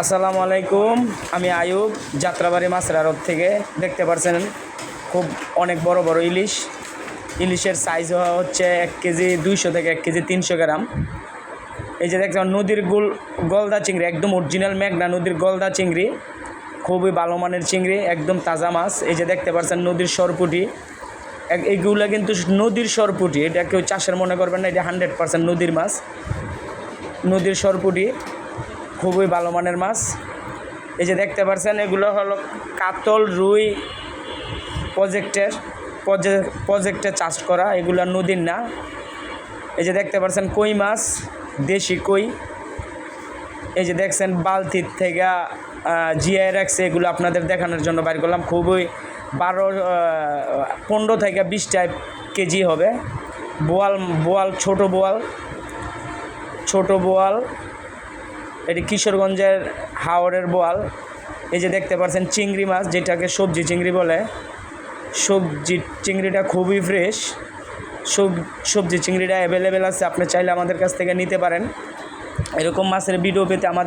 আসসালামু আলাইকুম। আমি আয়ুব যাত্রাবাড়ি মাছের আড়ত থেকে। দেখতে পাচ্ছেন খুব অনেক বড় বড় ইলিশ। ইলিশের সাইজ হচ্ছে এক কেজি দুইশো থেকে এক কেজি তিনশো গ্রাম। এই যে দেখছেন, নদীর গুল, গলদা চিংড়ি, একদম অরিজিনাল মেঘনা নদীর গলদা চিংড়ি। খুবই ভালো মানের চিংড়ি, একদম তাজা মাছ। এই যে দেখতে পাচ্ছেন নদীর সরপুটি। এইগুলো কিন্তু নদীর সরপুটি। এটা কেউ চাষের মনে করবেন না, এটা হান্ড্রেড পার্সেন্ট নদীর মাছ। নদীর সরপুটি। খুবই ভালো মানের মাছ। এই যে দেখতে পাচ্ছেন এগুলো হলো কাতল রুই প্রজেক্টের প্রজেক্টে চাষ করা, এগুলো নদীর না। এই যে দেখতে পাচ্ছেন কই মাছ, দেশি কই। এই যে দেখছেন, বালতির থেকে জিআই রাখছে এগুলো আপনাদের দেখানোর জন্য বাইর করলাম। খুবই বারো পনেরো থেকে বিশ টাইপ কেজি হবে। বোয়াল বোয়াল, ছোট বোয়াল ছোট বোয়াল এটি কিশোরগঞ্জের হাওড়ের বোয়াল। এই যে দেখতে পাচ্ছেন চিংড়ি মাছ, যেটাকে সবজি চিংড়ি বলে। সবজি চিংড়িটা খুবই ফ্রেশ সব সবজি চিংড়িটা অ্যাভেলেবেল আছে, আপনি চাইলে আমাদের কাছ থেকে নিতে পারেন। এরকম মাছের ভিডিও পেতে আমাদের